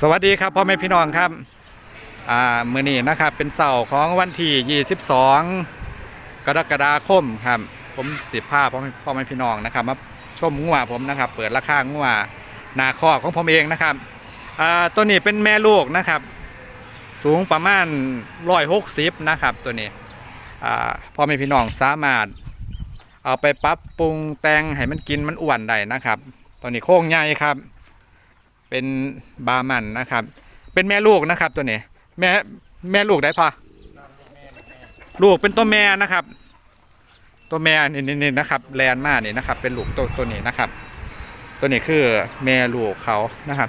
สวัสดีครับพ่อแม่พี่น้องครับอ่ามือนี้นะครับเป็นเสาร์ของวันที่ 22 กรกฎาคมครับ ผมสิบผ้าพ่อแม่พ่อแม่พี่น้องนะครับมาชมงัวผมนะครับ เปิดราคางัวนาคอกของผมเองนะครับอ่าตัวนี้เป็นแม่ลูกนะครับ สูงประมาณ160นะครับตัวนี้อ่าพ่อแม่พี่น้องสามารถ เอาไปปรับปรุงแต่งให้มันกินมันอ้วนได้นะครับ ตัวนี้โค้งใหญ่ครับ เป็นบามันนะครับ เป็นแม่ลูกนะครับตัวนี้ แม่แม่ลูกได้พอลูกเป็นตัวแม่นะครับ ตัวแม่นี่นี่นะครับแลนมานี่นะครับ เป็นลูกตัวตัวนี้นะครับ ตัวนี้คือแม่ลูกเขานะครับ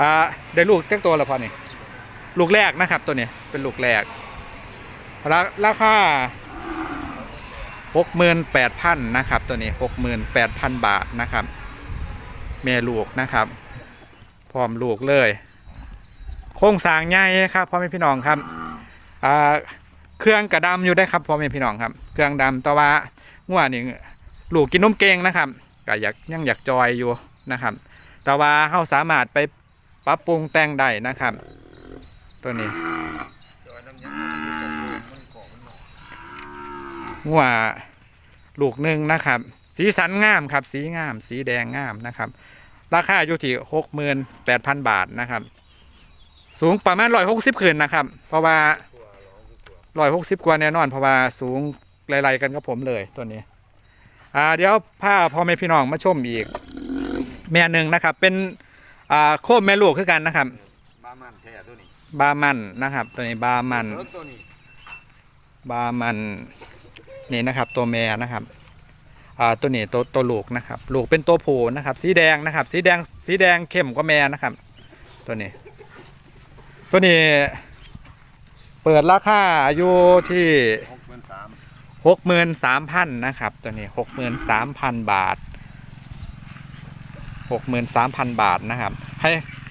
อ่าได้ลูกเจ้าตัวแล้วพอนี่ลูกแรกนะครับ ตัวนี้เป็นลูกแรกราราคาหกหมื่นแปดพันนะครับ ตัวนี้หกหมื่นแปดพันบาทนะครับ แม่ลูกนะครับ พร้อมลูกเลย โครงสร้างใหญ่ครับพ่อแม่พี่น้องครับเครื่องกระดำอยู่ได้ครับพ่อแม่พี่น้องครับ เครื่องดำแต่ว่างัวนี่ลูกกินนมเก่งนะครับก็อยากยังอยากจอยอยู่นะครับ แต่ว่าเขาสามารถไปปรับปรุงแต่งได้นะครับ ตัวนี้งัวลูกหนึ่งนะครับ สีสันงามครับ สีงาม สีแดงงามนะครับ ราคาอยู่ที่หกหมื่นแปดพันบาทนะครับ สูงประมาณร้อยหกสิบขึ้นนะครับ เพราะว่าร้อยหกสิบกว่าแน่นอน เพราะว่าสูงไล่ๆกันกับผมเลยตัวนี้ อ่าเดี๋ยวพาพ่อแม่พี่น้องมาชมอีก แม่หนึ่งนะครับ เป็นอ่าโคมแม่ลูกคือกันนะครับ บามันแท้ตัวนี้บามันนะครับ ตัวนี้บามันรถตัวนี้บามันนี่นะครับ ตัวแม่นะครับอ่า ตัวนี้ตัวตัวลูกนะครับลูกเป็นตัวผู้นะครับ สีแดงนะครับ สีแดงสีแดงเข้มกว่าแม่นะครับ ตัวนี้ ตัวนี้ เปิดราคาอยู่ที่หกหมื่นสามหกหมื่นสามพันนะครับ ตัวนี้หกหมื่นสามพันบาทหกหมื่นสามพันบาทนะครับ ให้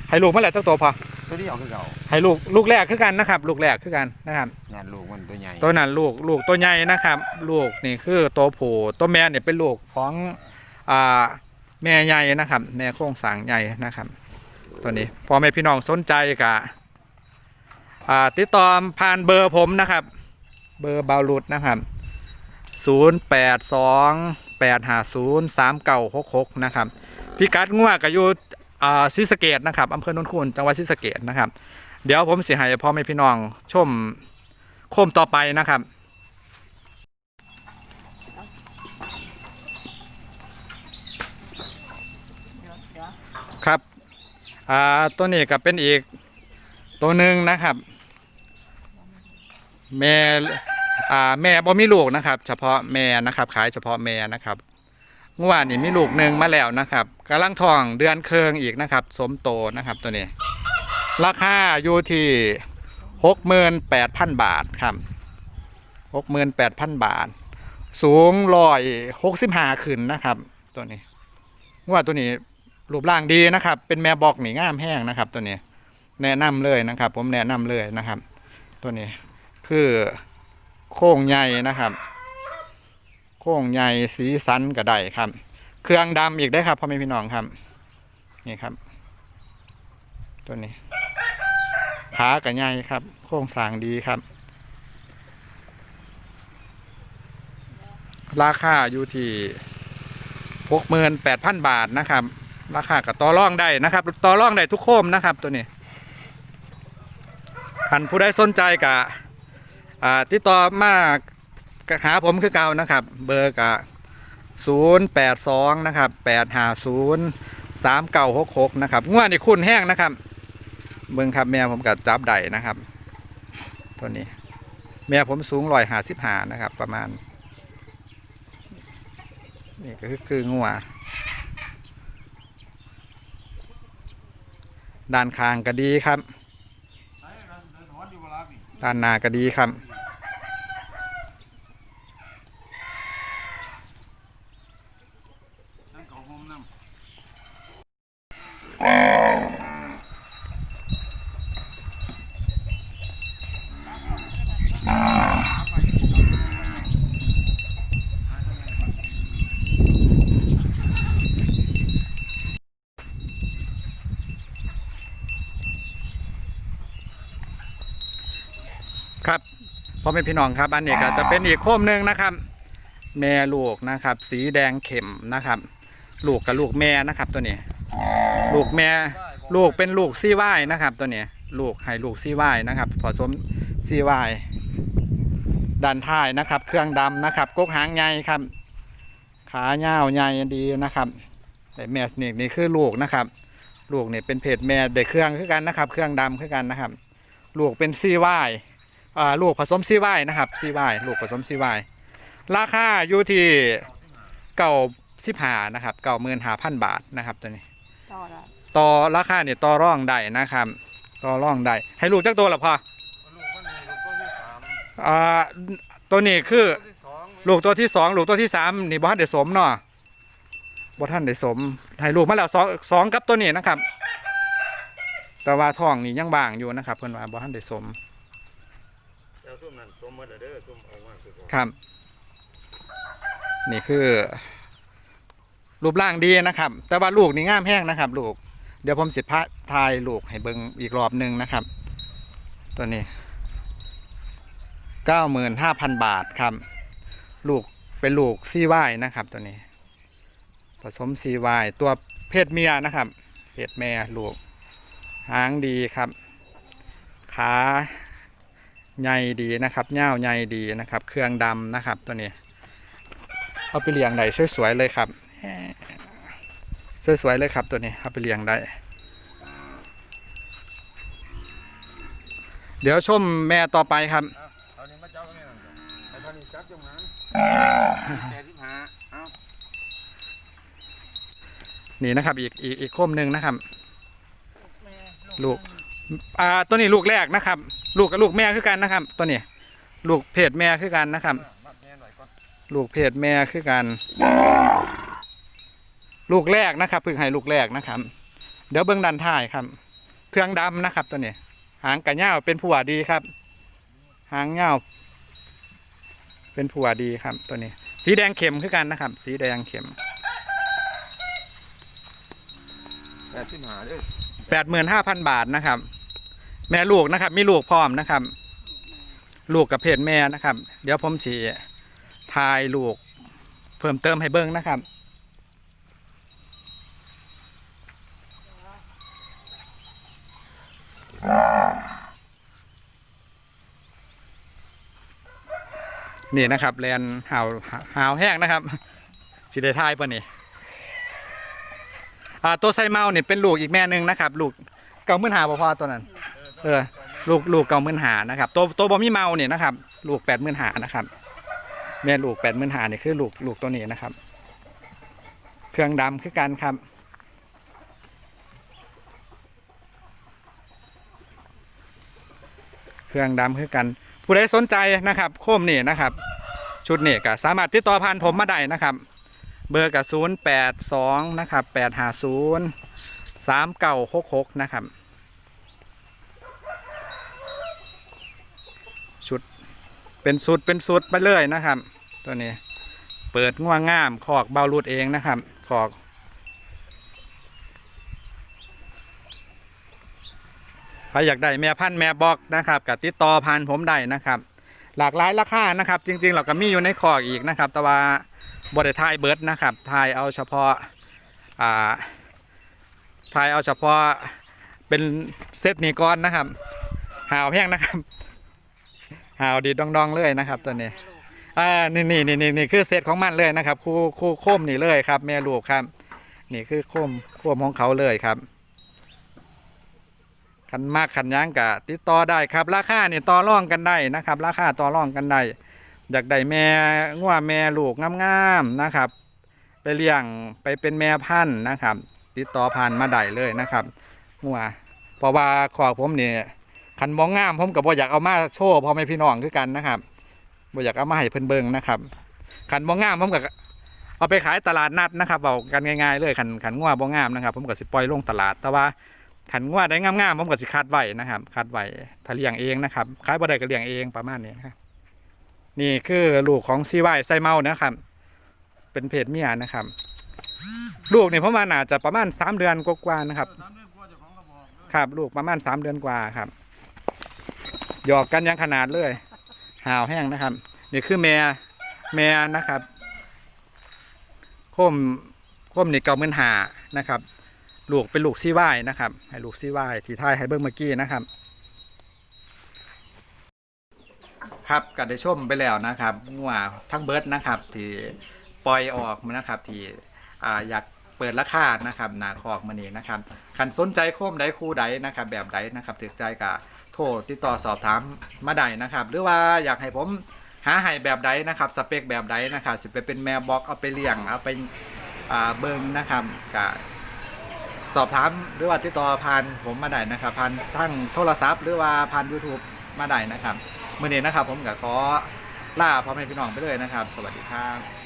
ให้ลูกเมื่อไหร่เจ้าตัวพอ ตัวนี้เอาคือเก่าให้ลูกลูกแรกคือกันนะครับ ลูกแรกคือกันนะครับงานลูกมันตัวใหญ่ตัวนั้นลูกลูกตัวใหญ่นะครับ ลูกนี่คือตัวผู้ตัวแม่เนี่ยเป็นลูกของอ่าแม่ใหญ่นะครับ แม่โครงสร้างใหญ่นะครับ ตัวนี้พอแม่พี่น้องสนใจกะอ่าติดต่อผ่านเบอร์ผมนะครับ เบอร์บาวรุดนะครับ 0 8 2 8 5 0 3 9 6 6 นะครับ พิกัดงัวกับอยู่ อ่าศรีสะเกดนะครับอำเภอโนนคูนจังหวัดศรีสะเกดนะครับ เดี๋ยวผมสิให้พ่อแม่พี่น้องชมโคมต่อไปนะครับครับอ่าตัวนี้ก็เป็นอีกตัวหนึ่งนะครับ แม่อ่าแม่บ่มีลูกนะครับ เฉพาะแม่นะครับ ขายเฉพาะแม่นะครับเมื่อวานนี่มีลูกหนึ่งมาแล้วนะครับ กำลังทองเดือนเคืองอีกนะครับ สมโตนะครับตัวนี้ ราคาอยู่ที่หกหมื่นแปดพันบาทครับหกหมื่นแปดพันบาท สูงร้อยหกสิบห้าขึ้นนะครับ ตัวนี้ว่าตัวนี้รูปร่างดีนะครับ เป็นแม่บอกหนีง่ามแห้งนะครับ ตัวนี้แนะนำเลยนะครับ ผมแนะนำเลยนะครับ ตัวนี้คือโค้งใหญ่นะครับ โค้งใหญ่สีสันกระไดครับ เครื่องดำอีกได้ครับพ่อแม่พี่น้องครับ นี่ครับ ตัวนี้ขากระไงครับ โครงสร้างดีครับ ราคาอยู่ที่หกหมื่นแปดพันบาทนะครับ ราคากับต่อร่องได้นะครับต่อร่องได้ทุกโคมนะครับ ตัวนี้ท่านผู้ได้สนใจกะบติดต่อมากหาผมคือเก่านะครับ เบอร์กะ 082 นะครับ850 3966 นะครับงวนี่คุณแห้งนะครับเบิ้งครับแม่ผมกับจับได้นะครับ ตัวนี้ แม่ผมสูงลอยหาสิบหานะครับ ประมาณ นี่ก็คือคืองัวด้านคางก็ดีครับด้านนาก็ดีครับ ครับพ่อแม่พี่น้องครับอันนี้ก็จะเป็นอีกโคมหนึ่งนะครับ แม่ลูกนะครับ สีแดงเข็มนะครับ ลูกกับลูกแม่นะครับตัวนี้ ลูกแม่ลูกเป็นลูกซี่ว่ายนะครับ ตัวนี้ลูกให้ลูกซี่ว่ายนะครับผสมซี่ว่ายด้านท้ายนะครับ เครื่องดำนะครับกกหางใหญ่ครับ ขาเงาวใหญ่ดีนะครับแต่แม่นี่นี่คือลูกนะครับ ลูกนี่เป็นเพศแม่เด็กเครื่องคือกันนะครับ เครื่องดำคือกันนะครับ ลูกเป็นซี่ว่ายอ่า ลูกผสมซี่ว่ายนะครับซี่ว่ายลูกผสมซี่ว่ายราคาอยู่ที่เก่าสิบหานะครับเก่าหมื่นหาพันบาทนะครับตัวนี้ ต่อละต่อราคาเนี่ยต่อร่องได้นะครับ ต่อร่องได้ให้ลูกจักตัวละพอลูกมันมีลูกตัวที่สามอ่าตัวนี้คือตัวที่สองลูกตัวที่สองลูกตัวที่สามนี่บ่ทันได้สมเนาะบ่ทันได้สมให้ลูกมาแล้วสองสองกับตัวนี้นะครับ แต่ว่าท้องนี่ยังบางอยู่นะครับเพิ่นว่าบ่ทันได้สม เจ้าซุ่มนั่นสมมดแล้วเด้อซุ่มเอามาสุดครับ นี่คือ รูปร่างดีนะครับ แต่ว่าลูกนี่งามแห้งนะครับ ลูก เดี๋ยวผมสิพาทายลูกให้เบิ่งอีกรอบหนึ่งนะครับ ตัวนี้เก้าหมื่นห้าพันบาทครับ ลูกเป็นลูกซีวายนะครับ ตัวนี้ ผสมซีวายตัวเพศเมียนะครับเพศแม่ลูกหางดีครับ ขา ใหญ่ดีนะครับเง่าวใหญ่ดีนะครับ เครื่องดำนะครับตัวนี้ เอาไปเลี้ยงได้สวยๆเลยครับ สวยๆเลยครับตัวนี้เอาไปเลี้ยงได้เดี๋ยวชมแม่ต่อไปครับเอานี้มาเจ้าเนี่ยไอ้ท่านี้จับจังหันแปดสิบห้าเอานี่นะครับอีกอีกอีกคมหนึ่งนะครับแม่ลูก อ่าตัวนี้ลูกแรกนะครับ ลูกกับลูกแม่คือกันนะครับ ตัวนี้ลูกเพศแม่คือกันนะครับมัดแม่หน่อยก่อนลูกเพศแม่คือกัน ลูกแรกนะครับเพิ่งให้ลูกแรกนะครับ เดี๋ยวเบิ้งดันท้ายครับ เครื่องดำนะครับ ตัวนี้ หางกระเง่าวเป็นผัวดีครับ หางเง่าวเป็นผัวดีครับ ตัวนี้ สีแดงเข็มคือกันนะครับ สีแดงเข็มแปดสิบห้าเด้อแปดหมื่นห้าพันบาทนะครับ แม่ลูกนะครับ มีลูกพร้อมนะครับ ลูกกับเพศแม่นะครับ เดี๋ยวผมสีทายลูก เพิ่มเติมให้เบิ้งนะครับนี่นะครับแลนหาวหาวแห้งนะครับสีได้ทายปะนี่ตัวไซเมาเนี่ยเป็นลูกอีกแม่หนึ่งนะครับ ลูกเก่ามื่นหาบ่พอตัวนั้น เออ ลูกลูกเก่ามื่นหานะครับตัวตัวบอมี่เมาเนี่ยนะครับ ลูกแปดมื่นหานะครับแม่ลูกแปดมื่นหาเนี่ยคือลูกลูกตัวนี้นะครับ เครื่องดำคือกันครับเครื่องดำคือกัน ผู้ใดสนใจนะครับ โคมนี่นะครับ ชุดนี่ก็สามารถติดต่อผ่านผมมาได้นะครับ เบอร์กับศูนย์แปดสองนะครับแปดห้าศูนย์สามเก้าหกหกนะครับ ชุด เป็นสุดเป็นสุดไปเลยนะครับ ตัวนี้ เปิดง่วงง่ามขอกเบารูดเองนะครับขอก ใครอยากได้แม่พันธุ์แม่บอกนะครับกับติดต่อผ่านผมได้นะครับ หลากหลายราคานะครับ จริง ๆ เราก็มีอยู่ในคอกอีกนะครับ แต่ว่าบริทายเบิร์ดนะครับทายเอาเฉพาะอ่าทายเอาเฉพาะเป็นเซตนี้ก่อนนะครับ หาวแห้งนะครับ หาวดีดดอง ๆ เลยนะครับตัวนี้อ่านี่นี่นี่นี่นี่คือเซตของมันเลยนะครับ คู่คู่โคมนี่เลยครับ แม่ลูกครับ นี่คือโคมโคมของเขาเลยครับขันมากขันยั้งกะติดต่อได้ครับ ราคาเนี่ยต่อรองกันได้นะครับ ราคาต่อรองกันได้อยากได้แม่ง่วแม่ลูกงามๆนะครับ ไปเลี้ยงไปเป็นแม่พันธุ์นะครับ ติดต่อผ่านมาได้เลยนะครับง่วเพราะว่าขอผมนี่ คันมองงามผมกับบ่อยากเอามาโชว์พ่อแม่พี่น้องคือกันนะครับบ่อยากเอามาให้เพิ่นเบิ่งนะครับคันมองงามผมกับเอาไปขายตลาดนัดนะครับเอากันง่ายๆเลยคันคันง่วบ่งามนะครับ ผมก็สิปล่อยลงตลาด แต่ว่าคันง่วได้งามๆผมก็สิคัดไว้นะครับคัดไว้ถ้าเลี้ยงเองนะครับขายบ่ได้ก็เลี้ยงเองประมาณนี้ครับนี่คือลูกของซีไวไซเมานะครับ เป็นเพศเมียนะครับ ลูกนี่ประมาณน่าจะประมาณสามเดือนกว่าๆนะครับสามเดือนกว่าจ้าของก็บอกเด้อครับ ลูกประมาณสามเดือนกว่าครับ หยอกกันยังขนาดเลยหาวแห้งนะครับนี่คือแม่แม่นะครับโคมโคมนี่เก่าเมือนหานะครับ ลูกเป็นลูกซี่ว่ายนะครับให้ลูกซี่ว่ายที่ท้ายให้เบิ้งเมื่อกี้นะครับ ครับก็ได้ชมไปแล้วนะครับงัวทั้งเบิร์ดนะครับที่ปล่อยออกมานะครับที่ออยากเปิดราคานะครับหนาคอกมานี้นะครับคันสนใจโคมใดคู่ใดนะครับ แบบใดนะครับถือใจกับ รติดต่อสอบถามมาได้นะครับ หรือว่าอยากให้ผมหาให้แบบใดนะครับสเปคแบบใดนะครับสิไปเป็นแมวบ็อกเอาไปเลี้ยงเอาไปอ่าเบิงนะครับกับสอบถามหรือว่าติดต่อผ่านผมมาได้นะครับผ่านทั้งโทรศัพท์ หรือว่าผ่าน YouTube มาได้นะครับเมื่อนี้นะครับผมก็ขอลาพ่อแม่พี่น้องไปเลยนะครับ สวัสดีครับ